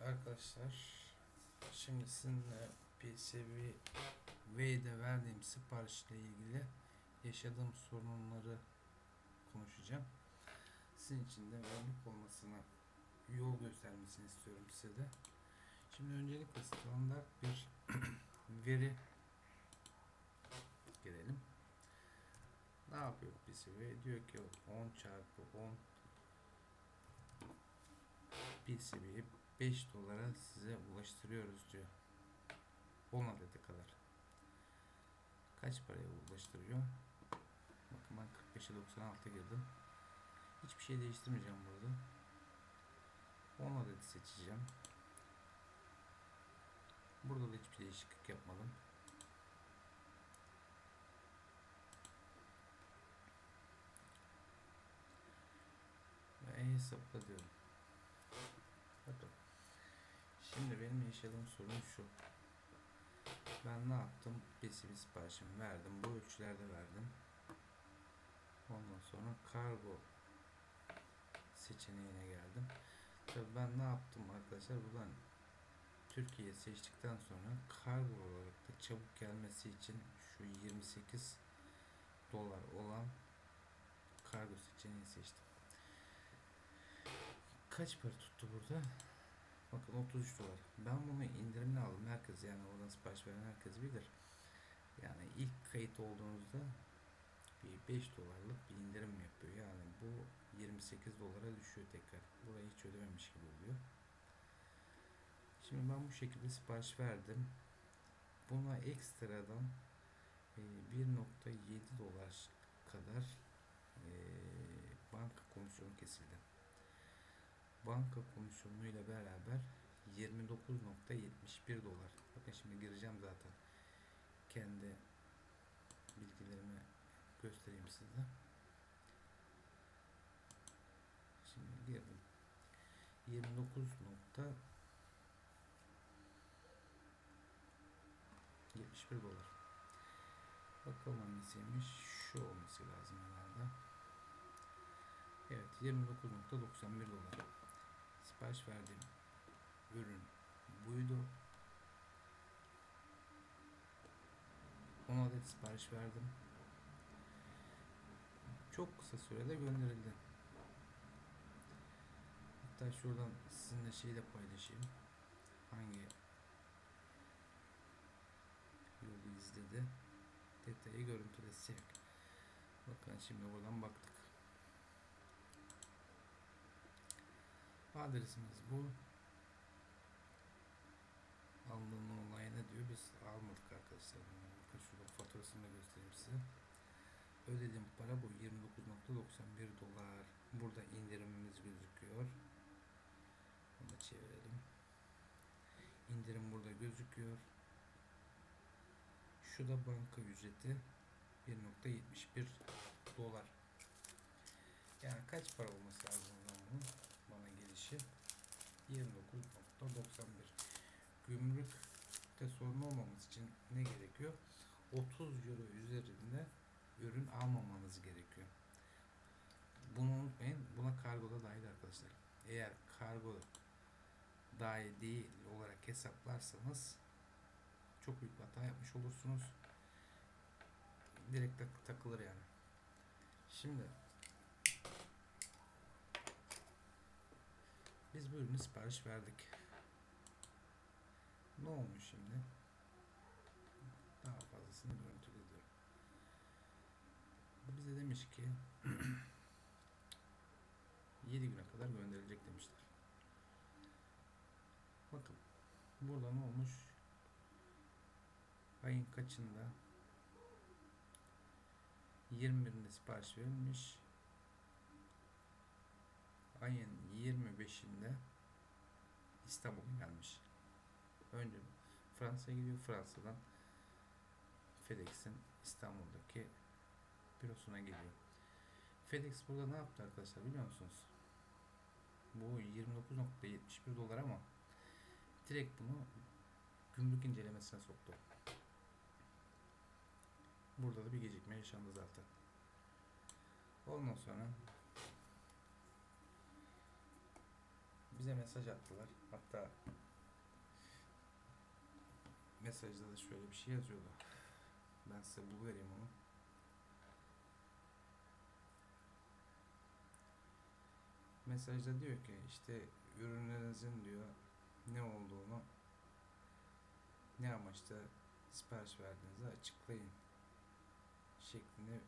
arkadaşlar şimdi sizinle PCB V'de verdiğim siparişle ilgili yaşadığım sorunları konuşacağım. Sizin için de örnek olmasına yol göstermesini istiyorum size de. Şimdi öncelikle standart bir veri girelim. Ne yapıyor PCB? Diyor ki 10 çarpı 10 PCB'yi 5 dolara size ulaştırıyoruz diyor. 10 adete kadar. Kaç paraya ulaştırıyor? Bakın ben 45'e 96 girdim. Hiçbir şey değiştirmeyeceğim burada. 10 adeti seçeceğim. Burada da hiçbir değişiklik yapmadım. Ve hesapla diyorum. Şimdi benim yaşadığım sorun şu. Ben ne yaptım? PCB siparişimi verdim. Bu ölçülerde verdim. Ondan sonra kargo seçeneğine geldim. Tabii ben ne yaptım arkadaşlar? Buradan Türkiye seçtikten sonra kargo olarak da çabuk gelmesi için şu 28 dolar olan kargo seçeneğini seçtim. Kaç para tuttu burada? Bakın 33 dolar. Ben bunu indirimli aldım. Herkes yani oradan sipariş veren herkes bilir. Yani ilk kayıt olduğunuzda bir 5 dolarlık bir indirim yapıyor. Yani bu 28 dolara düşüyor tekrar. Burayı hiç ödememiş gibi oluyor. Şimdi ben bu şekilde sipariş verdim. Buna ekstradan e, 1.7 dolar kadar e, banka komisyonu kesildi banka komisyonu ile beraber 29.71 dolar. Bakın şimdi gireceğim zaten. Kendi bilgilerimi göstereyim size. Şimdi girdim. 29 nokta 71 dolar. Bakalım hangisiymiş. Şu olması lazım herhalde. Evet 29.91 dolar sipariş verdiğim ürün buydu. 10 adet sipariş verdim. Çok kısa sürede gönderildi. Hatta şuradan sizinle şeyi de paylaşayım. Hangi yolu izledi. Detayı görüntülesek. Bakın şimdi buradan baktık. Adresimiz bu. Aldığın olay ne diyor? Biz almadık arkadaşlar. Bakın şurada faturasını da göstereyim size. Ödediğim para bu 29.91 dolar. Burada indirimimiz gözüküyor. Bunu çevirelim. İndirim burada gözüküyor. Şu da banka ücreti 1.71 dolar. Yani kaç para olması lazım bunun? Gelişi 29.91 gümrükte sorun olmaması için ne gerekiyor? 30 euro üzerinde ürün almamanız gerekiyor. Bunu unutmayın. Buna kargo da dahil arkadaşlar. Eğer kargo dahil değil olarak hesaplarsanız çok büyük bir hata yapmış olursunuz. Direkt takılır yani. Şimdi Biz bu ürünü sipariş verdik. Ne olmuş şimdi? Daha fazlasını görüntülü diyorum. Bize demiş ki 7 güne kadar gönderilecek demişler. Bakın burada ne olmuş? Ayın kaçında? 21'inde sipariş verilmiş ayın 25'inde İstanbul gelmiş. Önce Fransa'ya gidiyor. Fransa'dan FedEx'in İstanbul'daki bürosuna geliyor. FedEx burada ne yaptı arkadaşlar biliyor musunuz? Bu 29.71 dolar ama direkt bunu gümrük incelemesine soktu. Burada da bir gecikme yaşandı zaten. Ondan sonra bize mesaj attılar. Hatta mesajda da şöyle bir şey yazıyordu. Ben size bul vereyim onu. Mesajda diyor ki işte ürünlerinizin diyor ne olduğunu ne amaçla sipariş verdiğinizi açıklayın şeklinde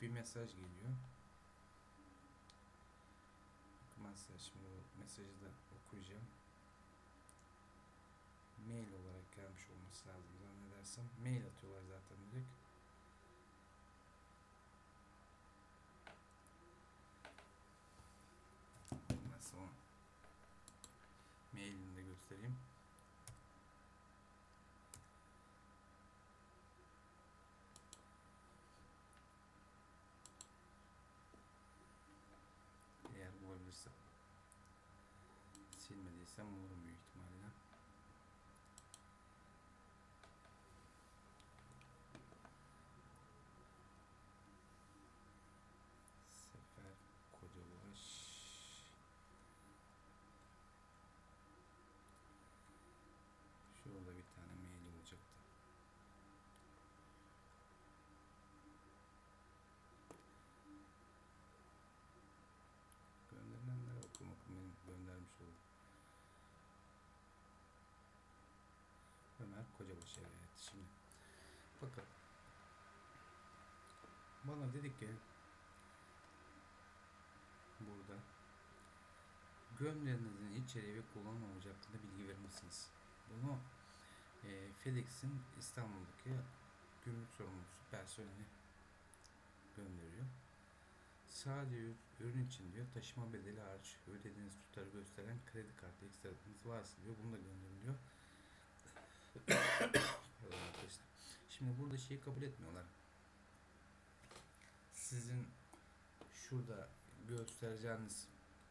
bir mesaj geliyor. Size şimdi bu mesajı da okuyacağım. Mail olarak gelmiş olması lazım zannedersem. Mail atıyorlar zaten direkt. Isso é muro mesmo. Ömer Kocabaş evet şimdi. Bakın. Bana dedik ki burada gönderinizin içeriği ve kullanım amacı hakkında bilgi verir misiniz? Bunu e, FedEx'in İstanbul'daki gümrük sorumlusu personeli gönderiyor. Sadece ür- ürün için diyor taşıma bedeli hariç ödediğiniz tutarı gösteren kredi kartı ekstranız varsa diyor bunu da gönderiliyor. Şimdi burada şeyi kabul etmiyorlar. Sizin şurada göstereceğiniz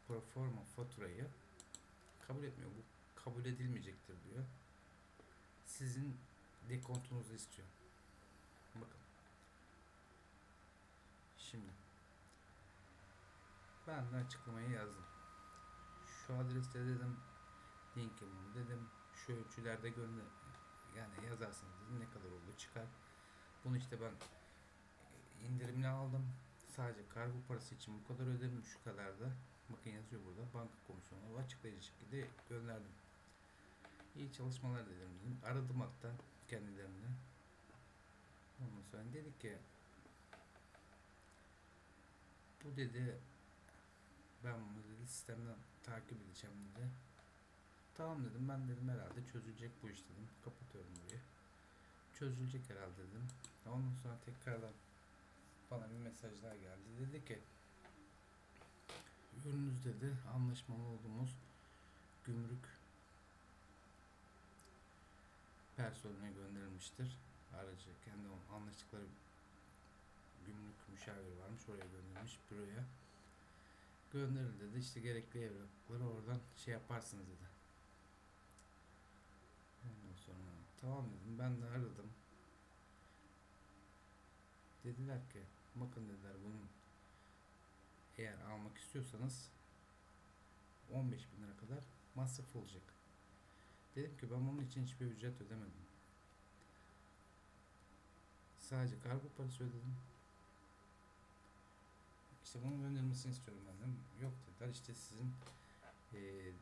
proforma faturayı kabul etmiyor. Bu kabul edilmeyecektir diyor. Sizin dekontunuzu istiyor. Bakın. Şimdi ben de açıklamayı yazdım. Şu adreste dedim linki bunu dedim. Şu ölçülerde gönder yani yazarsınız dedim ne kadar oldu çıkar. Bunu işte ben indirimli aldım. Sadece kargo parası için bu kadar ödedim şu kadar da. Bakın yazıyor burada banka komisyonu açıklayıcı şekilde gönderdim. İyi çalışmalar dedim dedim. Aradım hatta kendilerini. Ondan sonra dedik ki bu dedi ben bunu dedi sistemden takip edeceğim dedi. Tamam dedim ben dedim herhalde çözülecek bu iş dedim. Kapatıyorum burayı. Çözülecek herhalde dedim. Ondan sonra tekrardan bana bir mesaj daha geldi. Dedi ki ürününüz dedi anlaşmalı olduğumuz gümrük personeline gönderilmiştir. Aracı kendi anlaştıkları gümrük müşaviri varmış oraya gönderilmiş büroya. Gönderildi dedi işte gerekli evrakları oradan şey yaparsınız dedi. Sonra tamam dedim ben de aradım. Dediler ki bakın dediler bunun eğer almak istiyorsanız 15 bin lira kadar masraf olacak. Dedim ki ben bunun için hiçbir ücret ödemedim. Sadece kargo parası ödedim. İşte bunun gönderilmesini istiyorum ben dedim. Yok dediler işte sizin eee,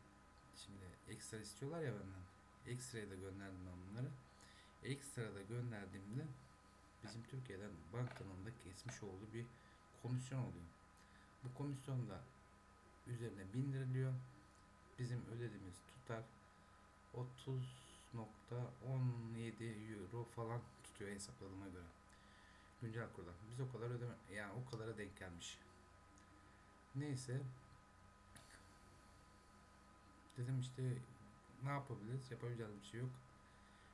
şimdi ekstra istiyorlar ya benden. Da gönderdim ben bunları. Ekstra da gönderdiğimde bizim Türkiye'den bankanın da kesmiş olduğu bir komisyon oluyor. Bu komisyon da üzerine bindiriliyor. Bizim ödediğimiz tutar 30.17 euro falan tutuyor hesapladığıma göre. Güncel kurdan. Biz o kadar ödeme yani o kadara denk gelmiş. Neyse dedim işte ne yapabiliriz? Yapabileceğimiz bir şey yok.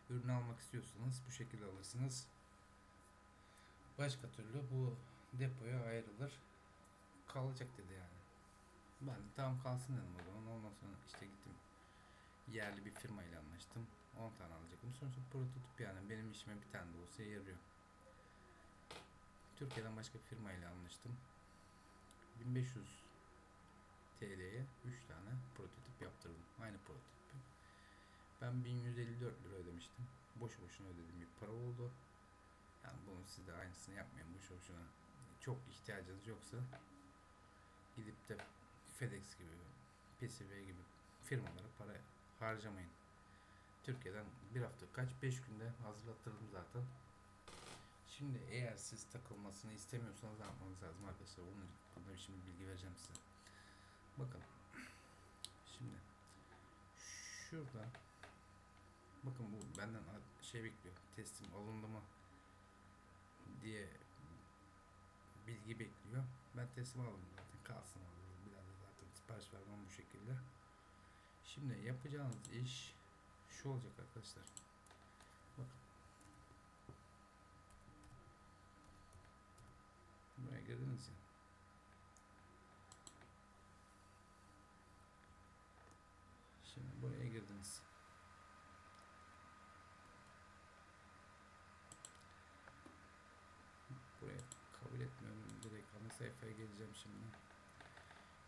Ürünü almak istiyorsanız bu şekilde alırsınız. Başka türlü bu depoya ayrılır. Kalacak dedi yani. Ben de tamam kalsın dedim o zaman. Ondan sonra işte gittim. Yerli bir firma ile anlaştım. 10 tane alacaktım. Sonuçta prototip yani benim işime bir tane de olsa yarıyor. Türkiye'den başka bir firma ile anlaştım. 1500 TL'ye 3 tane prototip yaptırdım. Aynı prototipi. Ben 1154 lira ödemiştim. Boşu boşuna ödediğim bir para oldu. Yani bunu siz de aynısını yapmayın boşu boşuna. Çok ihtiyacınız yoksa gidip de FedEx gibi, PCV gibi firmalara para harcamayın. Türkiye'den bir hafta kaç 5 günde hazırlattırdım zaten. Şimdi eğer siz takılmasını istemiyorsanız ne yapmanız lazım arkadaşlar? Onun hakkında şimdi bilgi vereceğim size. Bakın. Şimdi şurada bakın bu benden şey bekliyor. Teslim alındı mı diye bilgi bekliyor. Ben teslim aldım zaten. Kalsın orada. Bir daha da zaten sipariş vermem bu şekilde. Şimdi yapacağınız iş şu olacak arkadaşlar. Bakın. Buraya girdiniz ya. Şimdi buraya girdiniz. Buraya kabul etmiyorum. Direkt ana sayfaya geleceğim şimdi.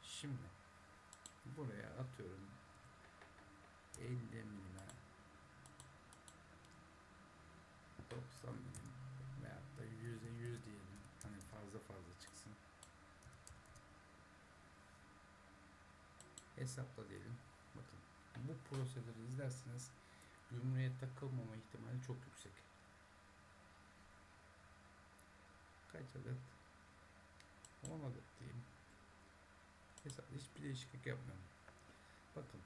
Şimdi buraya atıyorum 50 milime 90 milim veyahut da yüzde yüz diyelim. Hani fazla fazla çıksın. Hesapla diyelim. Bakın bu prosedürü izlerseniz gümrüğe takılmama ihtimali çok yüksek. Kaç adet? 10 adet diyeyim. Hesapla hiçbir değişiklik yapmıyorum. Bakın.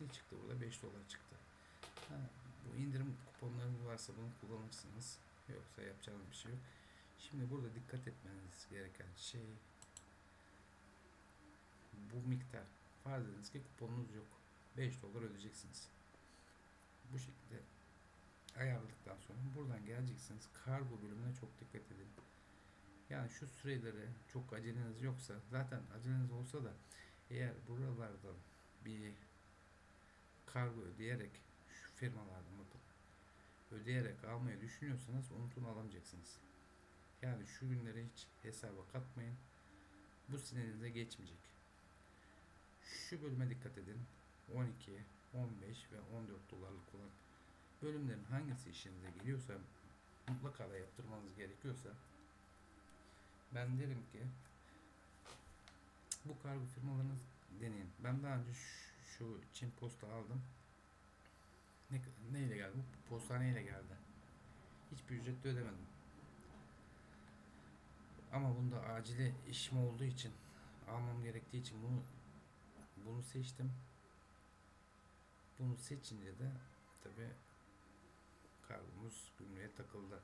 Ne çıktı burada? 5 dolar çıktı. Ha, bu indirim kuponları varsa bunu kullanırsınız. Yoksa yapacağınız bir şey yok. Şimdi burada dikkat etmeniz gereken şey bu miktar. Farz ediniz ki kuponunuz yok. 5 dolar ödeyeceksiniz. Bu şekilde ayarladıktan sonra buradan geleceksiniz. Kargo bölümüne çok dikkat edin. Yani şu süreleri çok aceleniz yoksa zaten aceleniz olsa da eğer buralardan bir kargo ödeyerek şu firmalardan bakın ödeyerek almayı düşünüyorsanız unutun alamayacaksınız. Yani şu günleri hiç hesaba katmayın. Bu sinirinize geçmeyecek. Şu bölüme dikkat edin. 12, 15 ve 14 dolarlık olan bölümlerin hangisi işinize geliyorsa mutlaka da yaptırmanız gerekiyorsa ben derim ki bu kargo firmalarını deneyin. Ben daha önce şu, şu Çin posta aldım. Ne, neyle geldi? Postaneyle geldi. Hiçbir ücret de ödemedim. Ama bunda acile işim olduğu için almam gerektiği için bunu bunu seçtim. Bunu seçince de tabi kargomuz gümrüğe takıldı.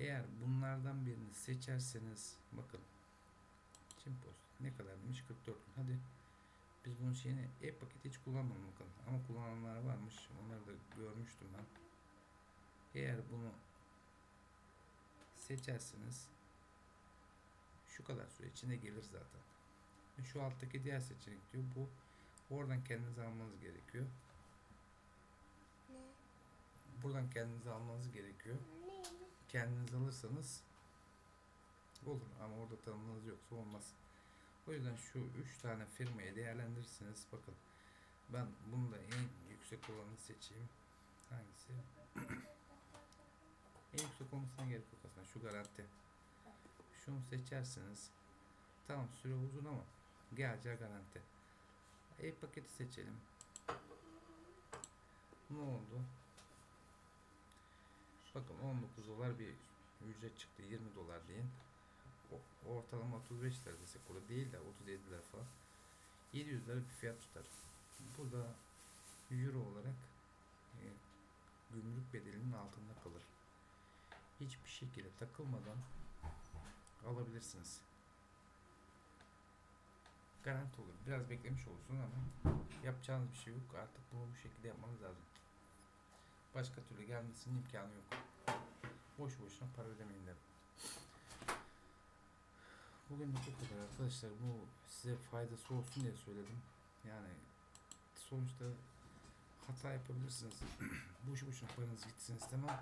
Eğer bunlardan birini seçerseniz bakın Çin Post ne kadarmış 44 gün. Hadi biz bunun şeyini e-paketi hiç kullanmadım bakın. Ama kullananlar varmış. Onları da görmüştüm ben. Eğer bunu seçerseniz şu kadar süre içinde gelir zaten. Şu alttaki diğer seçenek diyor. Bu oradan kendiniz almanız gerekiyor. Ne? Buradan kendinize almanız gerekiyor. Ne? Kendiniz alırsanız olur ama orada tanımınız yoksa olmaz. O yüzden şu üç tane firmayı değerlendirirsiniz. Bakın ben bunu da en yüksek olanı seçeyim. Hangisi? en yüksek olmasına gerek yok aslında. Şu garanti. Şunu seçerseniz tamam süre uzun ama geleceği garanti. E paketi seçelim. Ne oldu? Bakın 19 dolar bir ücret çıktı. 20 dolar deyin. Ortalama 35 lira desek burada değil de 37 lira falan. 700 lira bir fiyat tutar. Burada euro olarak e, gümrük bedelinin altında kalır. Hiçbir şekilde takılmadan alabilirsiniz. Garanti olur. Biraz beklemiş olursunuz ama yapacağınız bir şey yok. Artık bunu bu şekilde yapmanız lazım. Başka türlü gelmesinin imkanı yok. Boş boşuna para ödemeyin derim. Bugün de bu kadar arkadaşlar. Bu size faydası olsun diye söyledim. Yani sonuçta hata yapabilirsiniz. Boşu boşuna paranız gitsin istemem.